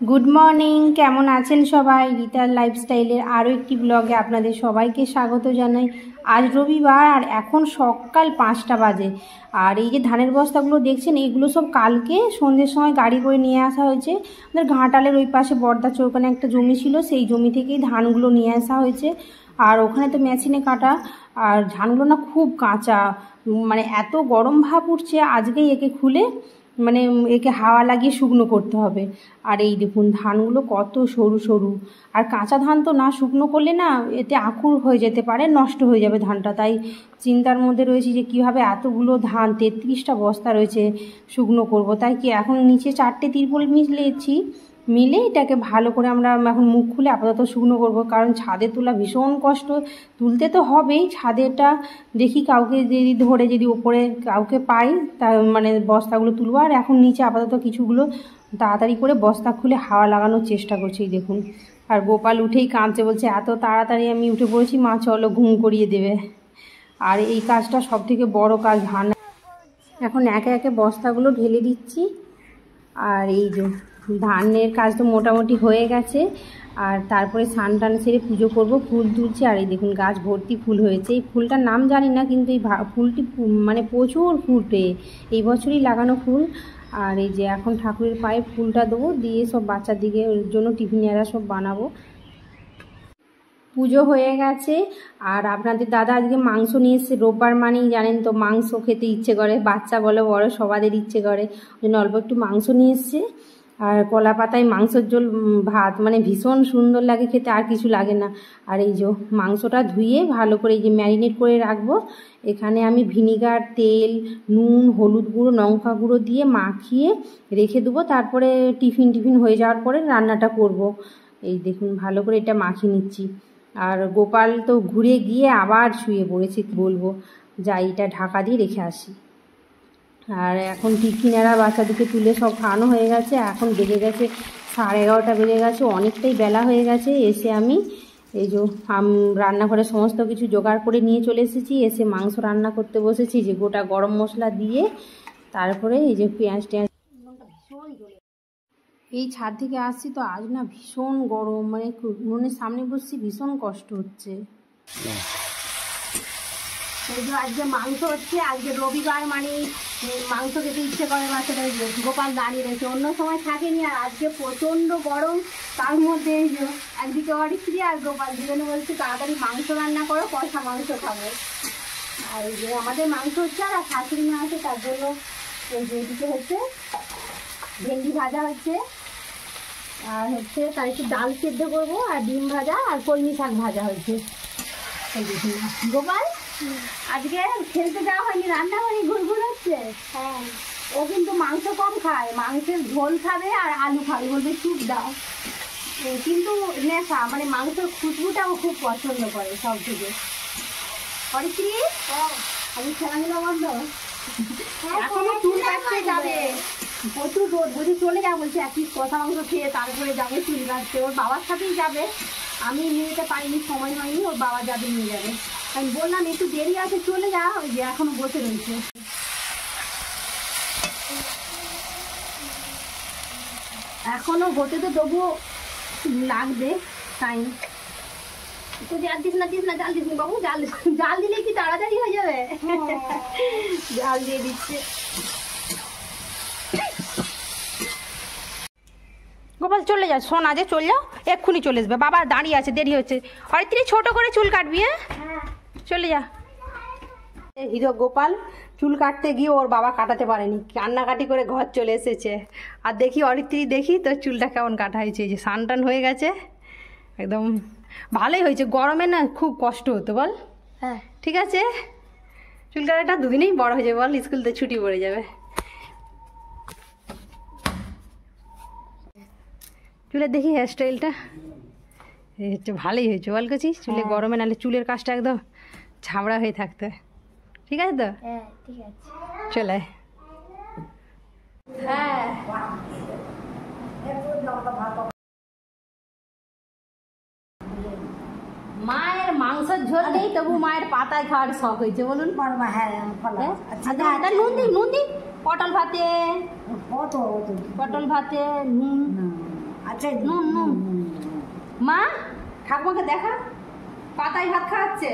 Good morning কেমন আছেন সবাই? রিতার লাইফস্টাইলের আরও একটি ব্লগে আপনাদের সবাইকে স্বাগত জানাই। আজ রবিবার আর এখন সকাল পাঁচটা বাজে। আর এই যে ধানের বস্তাগুলো দেখছেন এইগুলো সব কালকে সন্ধ্যের সময় গাড়ি করে নিয়ে আসা হয়েছে। আমাদের ঘাটালের ওই পাশে বর্দা চৌকানে একটা জমি ছিল, সেই জমি থেকেই ধানগুলো নিয়ে আসা হয়েছে। আর ওখানে তো মেশিনে কাটা। আর ধানগুলো না খুব কাঁচা। মানে এত গরম ভাব উঠছে, আজকেই একে খুলে মানে একে হাওয়া লাগিয়ে শুকনো করতে হবে। আর এই দেখুন, ধানগুলো কত সরু সরু। আর কাঁচা ধান তো না, শুকনো করলে না এতে আঁকুর হয়ে যেতে পারে, নষ্ট হয়ে যাবে ধানটা। তাই চিন্তার মধ্যে রয়েছি যে কীভাবে এতগুলো ধান, তেত্রিশটা বস্তা রয়েছে শুকনো করব। তাই কি এখন নিচে চারটে তিরপল মিলিয়েছি মিলে এটাকে ভালো করে আমরা এখন মুখ খুলে আপাতত শুকনো করব। কারণ ছাদে তোলা ভীষণ কষ্ট। তুলতে তো হবেই। ছাদেটা দেখি কাউকে যদি ধরে যদি ওপরে কাউকে পাই, তা মানে বস্তাগুলো তুলবো। আর এখন নিচে আপাতত কিছুগুলো তাড়াতাড়ি করে বস্তা খুলে হাওয়া লাগানোর চেষ্টা করছি দেখুন। আর গোপাল উঠেই কাঁদছে, বলছে, এত তাড়াতাড়ি আমি উঠে পড়েছি, মা, চলো ঘুম করিয়ে দেবে। আর এই কাজটা সব থেকে বড় কাজ ধান এখন একে একে বস্তাগুলো ঢেলে দিচ্ছি। আর এই যে ধানের কাজ তো মোটামুটি হয়ে গেছে, আর তারপরে স্নান টান সেরে পুজো করব, ফুল তুলছি, আর এই দেখুন গাছ ভর্তি ফুল হয়েছে। এই ফুলটার নাম জানি না, কিন্তু এই ফুলটি মানে প্রচুর ফুটে এই বছরই লাগানো ফুল। আর এই যে এখন ঠাকুরের পায়ে ফুলটা দেবো, দিয়ে সব বাচ্চার দিকে ওর জন্য টিফিন এরা সব বানাবো। পুজো হয়ে গেছে, আর আপনাদের দাদা আজকে মাংস নিয়ে এসছে, রোববার মানেই জানেন তো, মাংস খেতে ইচ্ছে করে, বাচ্চা বলে বড়, সবাদের ইচ্ছে করে। ওই জন্য অল্প একটু মাংস নিয়ে এসছে। আর কলা পাতায় মাংসের ঝোল ভাত মানে ভীষণ সুন্দর লাগে খেতে, আর কিছু লাগে না। আর এই যে মাংসটা ধুয়ে ভালো করে এই যে ম্যারিনেট করে রাখব, এখানে আমি ভিনিগার, তেল, নুন, হলুদ গুঁড়ো, লঙ্কা গুঁড়ো দিয়ে মাখিয়ে রেখে দেবো। তারপরে টিফিন টিফিন হয়ে যাওয়ার পরে রান্নাটা করব। এই দেখুন, ভালো করে এটা মাখিয়ে নিচ্ছি। আর গোপাল তো ঘুরে গিয়ে আবার শুয়ে পড়েছে বলব? যাই, এটা ঢাকা দিয়ে রেখে আসি। আর এখন টিফিনেরা বাচ্চাদেরকে তুলে সব খাওয়ানো হয়ে গেছে, এখন বেজে গেছে সাড়ে এগারোটা বেজে গেছে, অনেকটাই বেলা হয়ে গেছে, এসে আমি এই যে রান্নাঘরে সমস্ত কিছু জোগাড় করে নিয়ে চলে এসেছি, এসে মাংস রান্না করতে বসেছি, যে গোটা গরম মশলা দিয়ে তারপরে এই যে পেঁয়াজ টেঁয়াজ। এই ছাদ থেকে আসছি তো, আজ না ভীষণ গরম মানে উনুনের সামনে বসছি, ভীষণ কষ্ট হচ্ছে। এই যে আজকে মাংস হচ্ছে, আজকে রবিবার মানে মাংস খেতে ইচ্ছে করে বাচ্চাদের গোপাল দাঁড়িয়ে রয়েছে। অন্য সময় থাকেনি আর আজকে প্রচণ্ড গরম, তার মধ্যে একদিকে ফিরে আর গোপাল দুজনে বলছে, তাড়াতাড়ি মাংস রান্না করো, কষা মাংস খাব। আর এই যে আমাদের মাংস হচ্ছে আর শাশুড়ি মা আছে, তার জন্য এই যে এদিকে হচ্ছে ভেন্ডি ভাজা হচ্ছে। আর হচ্ছে তার একটু ডাল সেদ্ধ করব, আর ডিম ভাজা আর কলমি শাক ভাজা হয়েছে গোপাল আজকে খেলতে যাওয়া হয়নি রান্না হয়নি ঘুরঘুর হচ্ছে? হ্যাঁ। ও কিন্তু মাংস কম খায় মাংসের ঝোল খাবে আর আলু খাবে বলবে স্যুপ দাও। কিন্তু নেশা মানে মাংসের খুশবুটা ও খুব পছন্দ করে সব থেকে। অরিত্রী? আমি খেলাধুলা বন্ধ? এখনও চুল কাটতে যাবে। প্রচুর রোদ যদি চলে যাব বলছে একই কষা মাংস খেয়ে তারপরে যাবে চুল কাটতে। ওর বাবার সাথেই যাবে। আমি নিয়ে যেতে পারিনি সময় হয়নি ওর বাবা যাবে নিয়ে যাবে। আমি বললাম একটু দেরি আছে চলে যা ওই যে এখনও বসে রয়েছে। এখনও হতে তো তবুও লাগবে টাইম তো জাল দিস না দিস না জাল দিস না বাবু জাল জাল দিলে কি তাড়াতাড়ি হয়ে যাবে? জাল দিয়ে দিচ্ছে। গোপাল চলে যা শোন আজে চলে যাও এক্ষুনি চলে আসবে। বাবা দাঁড়িয়ে আছে দেরি হচ্ছে। হয়তো ছোট করে চুল কাটবি হ্যাঁ। চলে যা। হিরো গোপাল চুল কাটতে গিয়ে ওর বাবা কাটাতে পারেনি। কান্নাকাটি করে ঘর চলে এসেছে। আর দেখি অরিত্রি দেখি তোর চুলটা কেমন কাটা হয়েছে। যে সানটান হয়ে গেছে। একদম ভালোই হয়েছে। গরমে না খুব কষ্ট হতো বল। হ্যাঁ। ঠিক আছে? চুল কাটাটা দুদিনেই বড় হয়ে যাবে বল। স্কুলতে ছুটি পড়ে যাবে। চুলের দেখি হেয়ারস্টাইলটা হচ্ছে ভালোই হয়েছে বল কাছি চুলে গরমে নাহলে চুলের কাজটা একদম ঝামড়া হয়ে থাকতে। ঠিক আছে তো? হ্যাঁ ঠিক আছে। চলে হ্যাঁ। মায়ের মাংসের ঝোল নেই তবু মায়ের পাতায় খাওয়ার শখ হয়েছে বলুন। হ্যাঁ হ্যাঁ? আচ্ছা, এটা নুন দিই নুন দিই পটল ভাতে। পটল ভাতে নুন। আর আছে নুন নুন। মা ঠাকুমাকে দেখা। পাতায় ভাত খাওয়াচ্ছে।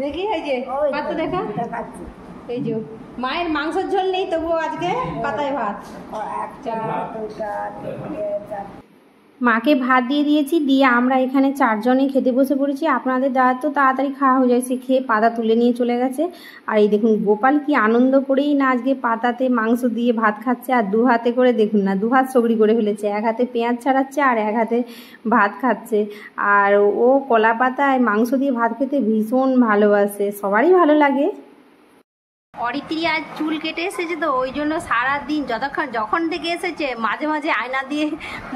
দেখি এই যে পাতা দেখা? এই যে মায়ের মাংসের ঝোল নেই তবুও আজকে পাতায় ভাত। একটা মাকে ভাত দিয়ে দিয়েছি, দিয়ে আমরা এখানে চারজনে খেতে বসে পড়েছি। আপনাদের দাদা তো তাড়াতাড়ি খাওয়া হয়ে যায় সে খেয়ে পাতা তুলে নিয়ে চলে গেছে। আর এই দেখুন, গোপাল কি আনন্দ করেই না আজকে পাতাতে মাংস দিয়ে ভাত খাচ্ছে, আর দু হাতে করে দেখুন না, দু হাত সগড়ি করে ফেলেছে। এক হাতে পেঁয়াজ ছাড়াচ্ছে আর এক হাতে ভাত খাচ্ছে। আর ও কলা পাতায় মাংস দিয়ে ভাত খেতে ভীষণ ভালোবাসে, সবারই ভালো লাগে। অরিত্রি আজ চুল কেটে এসেছে তো, ওই জন্য সারা দিন যতক্ষণ যখন থেকে এসেছে, মাঝে মাঝে আয়না দিয়ে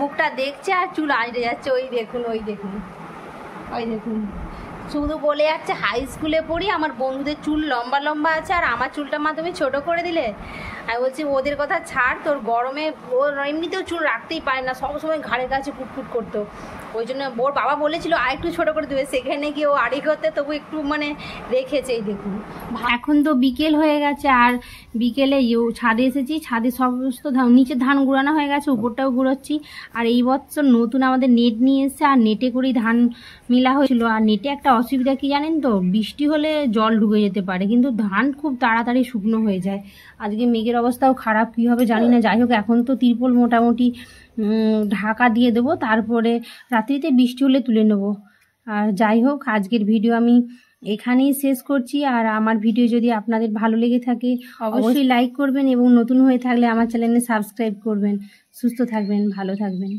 মুখটা দেখছে আর চুল আঁচড়ে যাচ্ছে। ওই দেখুন ওই দেখুন ওই দেখুন। শুধু বলে যাচ্ছে হাই স্কুলে পড়ি, আমার বন্ধুদের চুল লম্বা লম্বা আছে আর আমার চুলটা মা তুমি ছোটো করে দিলে? আমি বলছি, ওদের কথা ছাড়, তোর গরমে ও এমনিতেও চুল রাখতেই পারে না সবসময় ঘাড়ের কাছে কুটকুট করতো। ওই জন্য ওর বাবা বলেছিল, আর একটু ছোটো করে দেবে, সেখানে গিয়ে ও আড়ি করতে, তবু একটু মানে রেখেছে এই দেখুন। এখন তো বিকেল হয়ে গেছে, আর বিকেলে ছাদে এসেছি, ছাদে সমস্ত নিচে ধান গুড়ানো হয়ে গেছে, উপরটাও গুঁড়োচ্ছি আর এই বছর নতুন আমাদের নেট নিয়ে এসেছে, আর নেটে করেই ধান মিলা হয়েছিল। আর নেটে একটা অসুবিধা কি জানেন তো, বৃষ্টি হলে জল ঢুকে যেতে পারে, কিন্তু ধান খুব তাড়াতাড়ি শুকনো হয়ে যায়। আজকে মেঘের অবস্থাও খারাপ, কী হবে জানি না। যাই হোক, এখন তো তিরপল মোটামুটি ঢাকা দিয়ে দেবো। তারপরে রাত্রিতে বৃষ্টি হলে তুলে নেব। আর যাই হোক আজকের ভিডিও আমি এখানেই শেষ করছি। আর আমার ভিডিও যদি আপনাদের ভালো লেগে থাকে অবশ্যই। লাইক করবেন এবং নতুন হয়ে থাকলে আমার চ্যানেলে সাবস্ক্রাইব করবেন। সুস্থ থাকবেন ভালো থাকবেন।